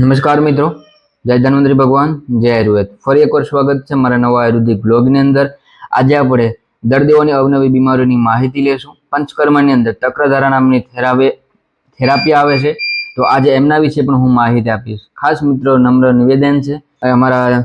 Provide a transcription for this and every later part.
નમસ્કાર મિત્રો. જય ધન્વંતરી ભગવાન. જય આયુર્વેદ. ફરી એકવાર સ્વાગત છે મારા નવા આયુર્વેદિક બ્લોગની અંદર. આજે આપણે દર્દીઓની અવનવી બીમારીઓની માહિતી લેશું પંચકર્મની અંદર તક્રધારા નામની થેરાપી થેરાપી આવે છે. તો આજે એમના વિશે પણ હું માહિતી આપીશ. ખાસ મિત્રો, નમ્ર નિવેદન છે. અમારા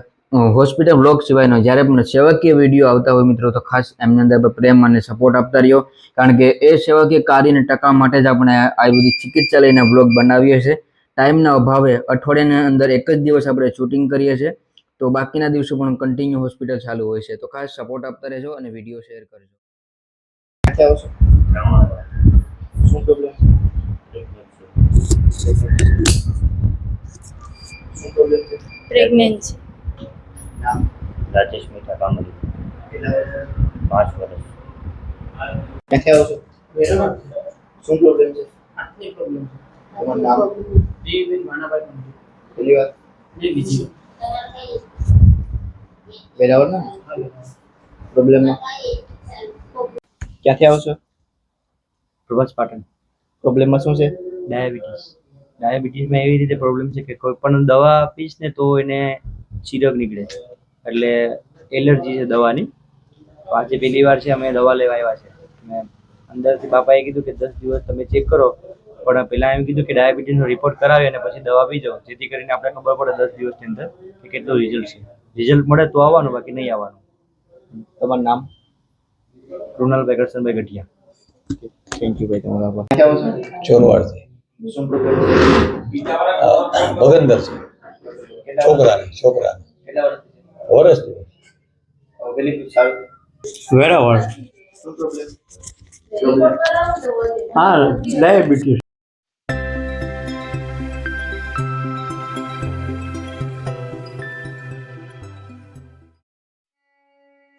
હોસ્પિટલ બ્લોગ સિવાયનો જ્યારે પણ સેવકીય વીડિયો આવતા હોય મિત્રો, તો ખાસ એમની અંદર પ્રેમ અને સપોર્ટ આપતા રહ્યો. કારણ કે એ સેવકીય કાર્યને ટકા માટે જ આપણે આયુર્વેદિક ચિકિત્સાલયના બ્લોગ બનાવીએ છીએ. ટાઈમના અભાવે અઠવાડિયાની અંદર એક જ દિવસ આપણે શૂટિંગ કરીએ છીએ. તો બાકીના દિવસો પણ કન્ટિન્યુ હોસ્પિટલ ચાલુ હોય છે. તો ખાસ સપોર્ટ આપતા રહેજો અને વીડિયો શેર કરજો. શું પ્રોબ્લેમ છે? પ્રેગ્નન્સી નામ? રાજેશ મીઠા કામરી. પાંચ વર્ષ. ક્યાંથી આવો છો? શું પ્રોબ્લેમ છે. તમારું નામ? વેરાવળ ના પ્રોબ્લેમમાં ક્યાંથી આવો છો? પ્રભાસ પાટણ. પ્રોબ્લેમમાં શું છે? ડાયાબિટીસ ડાયાબિટીસમાં એવી રીતે પ્રોબ્લેમ છે કે કોઈ પણ દવા આપીશ ને તો એને ચીરક નીકળે. એટલે એલર્જી છે દવાની. આજે પહેલી વાર છે અમે દવા લેવા આવ્યા છે. મેં અંદરથી બાપાએ કીધું કે દસ દિવસ તમે ચેક કરો. પણ પહેલાં એમ કીધું કે ડાયાબિટીસનો રિપોર્ટ કરાવી અને પછી દવા પી જાઉં. જેથી કરીને આપણે ખબર પડે દસ દિવસની અંદર કે કેટલું રિઝલ્ટ છે. રિઝલ્ટ મળે તો આવવાનું બાકી નહીં આવવાનું. તમારું નામ? કૃણાલભાઈ કરશનભાઈ ગઢિયા. થેન્ક યુ ભાઈ તમારા છો? ચોરવાડથી. ભગંદર છે? છોકરા છોકરાને સારું વેરાવળ હા ડાયાબિટીસ.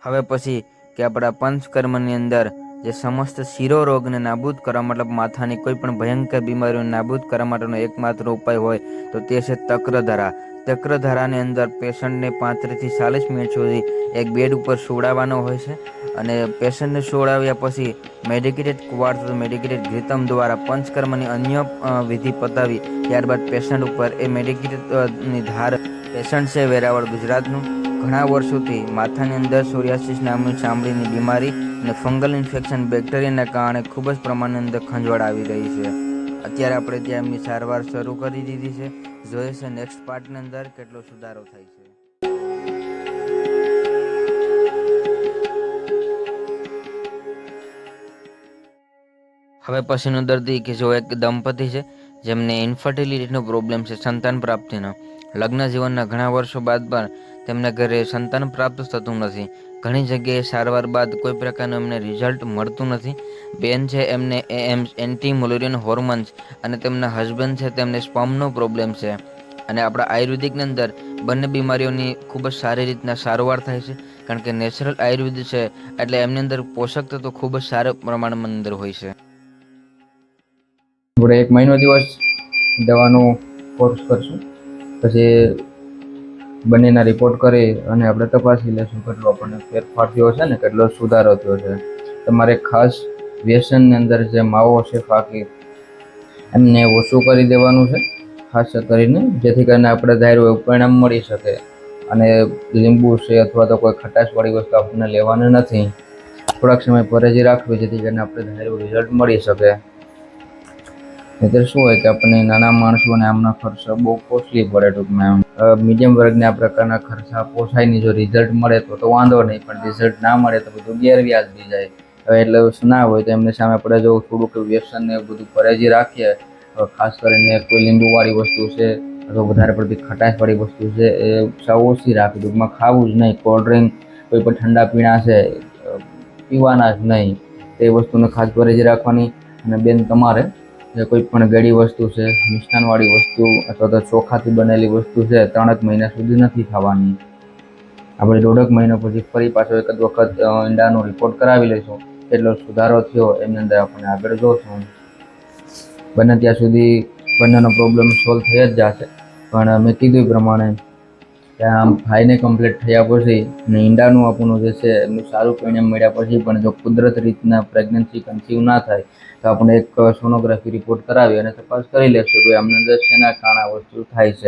હવે પછી કે આપણા પંચકર્મની અંદર જે સમસ્ત શિરો રોગને નાબૂદ કરવા મતલબ માથાની કોઈ પણ ભયંકર બીમારીઓને નાબૂદ કરવા માટેનો એકમાત્ર ઉપાય હોય, તો તે છે તક્રધારા. તક્રધારાની અંદર પેશન્ટને પાંત્રીસથી ચાલીસ મિનિટ સુધી એક બેડ ઉપર સોડાવવાનો હોય છે અને પેશન્ટને સોડાવ્યા પછી મેડિકેટેડ કુવાડ મેડિકેટેડ ઘૃતમ દ્વારા પંચકર્મની અન્ય વિધિ પતાવી, ત્યારબાદ પેશન્ટ ઉપર એ મેડિકેટેડની ધાર, પેશન્ટ છે વેરાવળ ગુજરાતનું. ઘણા વર્ષોથી માથાની અંદર સોરિયાસિસ નામની ચામડીની બીમારી અને ફંગલ ઇન્ફેક્શન બેક્ટેરિયાના કારણે ખૂબ જ પ્રમાણની અંદર ખંજવાળ આવી રહી છે. અત્યારે આપણે ત્યાં એમની સારવાર શરૂ કરી દીધી છે. જોઈએ છે નેક્સ્ટ પાર્ટની અંદર કેટલો સુધારો થાય છે. હવે પછીનો દર્દી કે જો એક દંપતી છે, જેમને ઇન્ફર્ટિલિટીનો પ્રોબ્લેમ છે, સંતાન પ્રાપ્તિનો. લગ્ન જીવનના ઘણા વર્ષો બાદ પણ તેમના ઘરે સંતાન પ્રાપ્ત થતું નથી. ઘણી જગ્યાએ સારવાર બાદ કોઈ પ્રકારનું એમને રિઝલ્ટ મળતું નથી. બેન છે, એમને એમ એન્ટી મોલેરિયન હોર્મોન્સ અને તેમના હસબન્ડ છે, તેમને સ્પમનો પ્રોબ્લેમ છે. અને આપણા આયુર્વેદિકની અંદર બંને બીમારીઓની ખૂબ જ સારી રીતના સારવાર થાય છે, કારણ કે નેચરલ આયુર્વેદ છે, એટલે એમની અંદર પોષક તત્વો ખૂબ જ સારા પ્રમાણમાં અંદર હોય છે. આપણે એક મહિનો દિવસ દવાનો કોર્સ કરશું. પછી બંનેના રિપોર્ટ કરી અને આપણે તપાસી લેશું કેટલો આપણને ફેરફાર થયો છે ને કેટલો સુધારો થયો છે. તમારે ખાસ વ્યસનની અંદર જે માવો છે ફાકી એમને ઓછું કરી દેવાનું છે, ખાસ કરીને જેથી કરીને આપણે ધાર્યું એવું પરિણામ મળી શકે. અને લીંબુ છે અથવા તો કોઈ ખટાશવાળી વસ્તુ આપણને લેવાની નથી. થોડાક સમય પરેજી રાખવી જેથી કરીને આપણે ધાર્યું રિઝલ્ટ મળી શકે. નહીતર શું હોય કે આપણને નાના માણસોને આમના ખર્ચ બહુ કોસ્ટલી પડે ટૂંકમાં એમ. મીડિયમ વર્ગને આ પ્રકારના ખર્ચા પોસાયની જો રિઝલ્ટ મળે તો તો વાંધો નહીં, પણ રિઝલ્ટ ના મળે તો બધું ગેરવ્યાજબી જાય. હવે એટલે ના હોય તો એમને સામે આપણે જો થોડુંક વ્યસન ને બધું પરેજી રાખીએ ખાસ કરીને કોઈ લીંબુવાળી વસ્તુ છે, અથવા વધારે પડતી ખટાશવાળી વસ્તુ છે, એ સાવ ઓછી રાખી ટૂંકમાં ખાવું જ નહીં કોલ્ડ ડ્રિંક કોઈ પણ ઠંડા પીણા છે પીવાના જ નહીં. તે વસ્તુને ખાસ પરેજી રાખવાની. અને બેન, તમારે જે કોઈ પણ ગળી વસ્તુ છે, મિષ્ટાનવાળી વસ્તુ અથવા તો ચોખાથી બનેલી વસ્તુ છે ત્રણેક મહિના સુધી નથી ખાવાની. આપણે દોઢક મહિના પછી ફરી પાછો એક જ વખત ઈંડાનો રિપોર્ટ કરાવી લઈશું. કેટલો સુધારો થયો, એની અંદર આપણે આગળ જોશું. બને ત્યાં સુધી બંનેનો પ્રોબ્લેમ સોલ્વ થઈ જ જશે. પણ મેં કીધું પ્રમાણે આમ ભાઈને કમ્પ્લીટ થયા પછી અને ઈંડાનું આપણું જે છે, એમનું સારું પરિણામ મળ્યા પછી પણ જો કુદરત રીતના પ્રેગ્નન્સી કન્સીવ ના થાય, તો આપણે એક સોનોગ્રાફી રિપોર્ટ કરાવી અને તપાસ કરી લેશું કે આમને અંદર શેના કારણે વસ્તુ થાય છે.